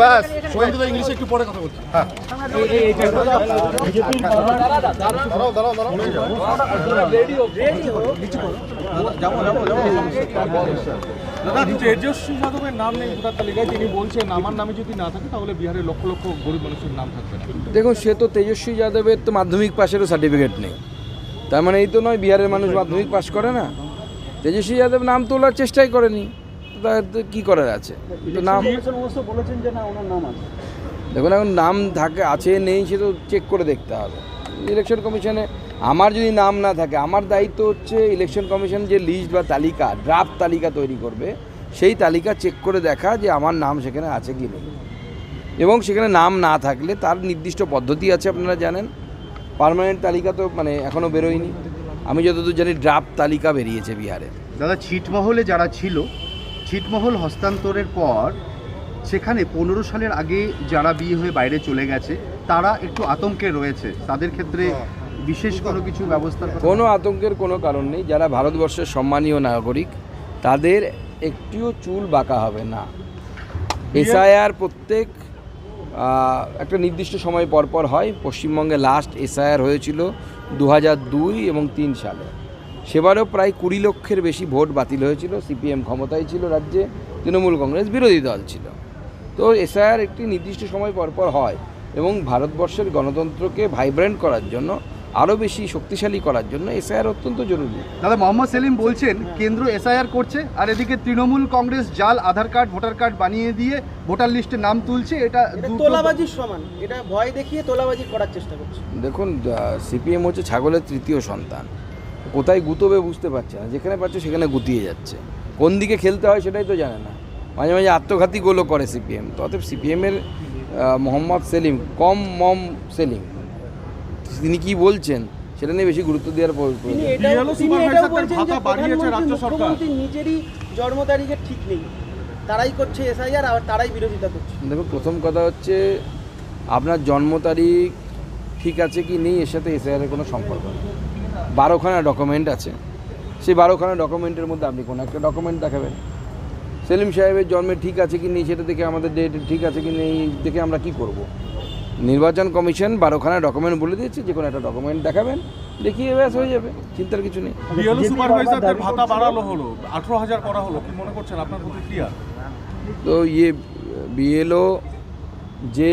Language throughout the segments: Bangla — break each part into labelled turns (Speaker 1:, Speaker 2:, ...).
Speaker 1: ব্যাস
Speaker 2: শুভেন্দুদা ইংলিশে একটু পরে কথা বলছি।
Speaker 1: হ্যাঁ। দাঁড়াও দাঁড়াও দাঁড়াও।
Speaker 2: দাদা তেজস্বী যাদবের নাম নেই ভোটার তালিকায়। তিনি বলছেন আমার নামে যদি না থাকে তাহলে বিহারের লক্ষ লক্ষ গরিব মানুষের নাম থাকবে
Speaker 3: দেখুন সে তো তেজস্বী যাদবের তো মাধ্যমিক পাশেরও সার্টিফিকেট নেই। তার মানে এই তো নয় বিহারের মানুষ মাধ্যমিক পাস করে না। তেজস্বী যাদব নাম তোলার চেষ্টাই করেনি। কী করার আছে? তো নাম দেখুন এখন নাম থাকে আছে নেই সে তো চেক করে দেখতে হবে। ইলেকশন কমিশনে আমার যদি নাম না থাকে আমার দায়িত্ব হচ্ছে ইলেকশন কমিশন যে লিস্ট বা তালিকা ড্রাফট তালিকা তৈরি করবে সেই তালিকা চেক করে দেখা যে আমার নাম সেখানে আছে কি নেই। এবং সেখানে নাম না থাকলে তার নির্দিষ্ট পদ্ধতি আছে আপনারা জানেন। পার্মানেন্ট তালিকা তো মানে এখনও বেরোয়নি। আমি যতদূর জানি ড্রাফট তালিকা বেরিয়েছে বিহারে।
Speaker 4: দাদা ছিটমহলে যারা ছিল ছিটমহল হস্তান্তরের পর সেখানে পনেরো সালের আগে যারা বিয়ে হয়ে বাইরে চলে গেছে তারা একটু আতঙ্কে রয়েছে। তাদের ক্ষেত্রে বিশেষ কোনো কিছু ব্যবস্থা
Speaker 3: কোনো আতঙ্কের কোনো কারণ নেই। যারা ভারতবর্ষের সম্মানীয় নাগরিক তাদের একটিও চুল বাঁকা হবে না। এসআইআর প্রত্যেক একটা নির্দিষ্ট সময় পর পর হয়। পশ্চিমবঙ্গে লাস্ট এসআইআর হয়েছিল দু দুই এবং তিন সালে। সেবারও প্রায় কুড়ি লক্ষের বেশি ভোট বাতিল হয়েছিল। সিপিএম ক্ষমতায় ছিল রাজ্যে তৃণমূল কংগ্রেস বিরোধী দল ছিল। তো এসআইআর একটি নির্দিষ্ট সময় পর পর হয় এবং ভারতবর্ষের গণতন্ত্রকে ভাইব্রেন্ট করার জন্য আরও বেশি শক্তিশালী করার জন্য এসআইআর অত্যন্ত জরুরি।
Speaker 4: দাদা মোহাম্মদ সেলিম বলছেন কেন্দ্র এসআইআর করছে আর এদিকে তৃণমূল কংগ্রেস জাল আধার কার্ড ভোটার কার্ড বানিয়ে দিয়ে ভোটার লিস্টে নাম তুলছে এটা
Speaker 5: তোলাবাজির সমান। এটা ভয় দেখিয়ে তোলাবাজি করার চেষ্টা করছে।
Speaker 3: দেখুন সিপিএম হচ্ছে ছাগলের তৃতীয় সন্তান। কোথায় গুতবে বুঝতে পারছে না। যেখানে পাচ্ছে সেখানে গুতিয়ে যাচ্ছে। কোন দিকে খেলতে হয় সেটাই তো জানে না। মাঝে মাঝে আত্মঘাতী গোলও করে সিপিএম। তো অতএব সিপিএমের মোহাম্মদ সেলিম কম মম সেলিম তিনি কি বলছেন? সেটা নিয়ে বেশি গুরুত্ব দেওয়ার
Speaker 5: নিজেরই জন্ম তারিখের ঠিক নেই। তারাই করছে এসআইআর আর তারাই বিরোধিতা করছে।
Speaker 3: দেখুন প্রথম কথা হচ্ছে আপনার জন্ম তারিখ ঠিক আছে কি নেই এর সাথে এসআইআরের কোনো সম্পর্ক নেই। বারোখানা ডকুমেন্ট আছে। সেই বারোখানা ডকুমেন্টের মধ্যে আপনি কোনো একটা ডকুমেন্ট দেখাবেন। সেলিম সাহেবের জন্মে ঠিক আছে কি নেই সেটা দেখে আমাদের ডেট ঠিক আছে কি নেই দেখে আমরা কি করব। নির্বাচন কমিশন বারোখানা ডকুমেন্ট বলে দিয়েছে যে কোনো একটা ডকুমেন্ট দেখাবেন দেখিয়ে ব্যাস হয়ে যাবে চিন্তার কিছু নেই।
Speaker 2: সুপারভাইজারদের ভাতা বাড়ালো হলো আঠারো হাজার করা হলো কি মনে করছেন আপনার প্রতিক্রিয়া?
Speaker 3: তো ইয়ে বিএলও যে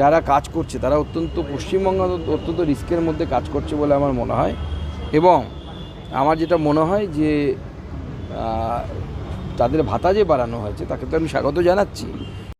Speaker 3: যারা কাজ করছে, তারা অত্যন্ত পশ্চিমবঙ্গ অত্যন্ত রিস্কের মধ্যে কাজ করছে বলে আমার মনে হয়। এবং আমার যেটা মনে হয় যে তাদের ভাতা যে বাড়ানো হয়েছে, তাকে তো আমি স্বাগত জানাচ্ছি।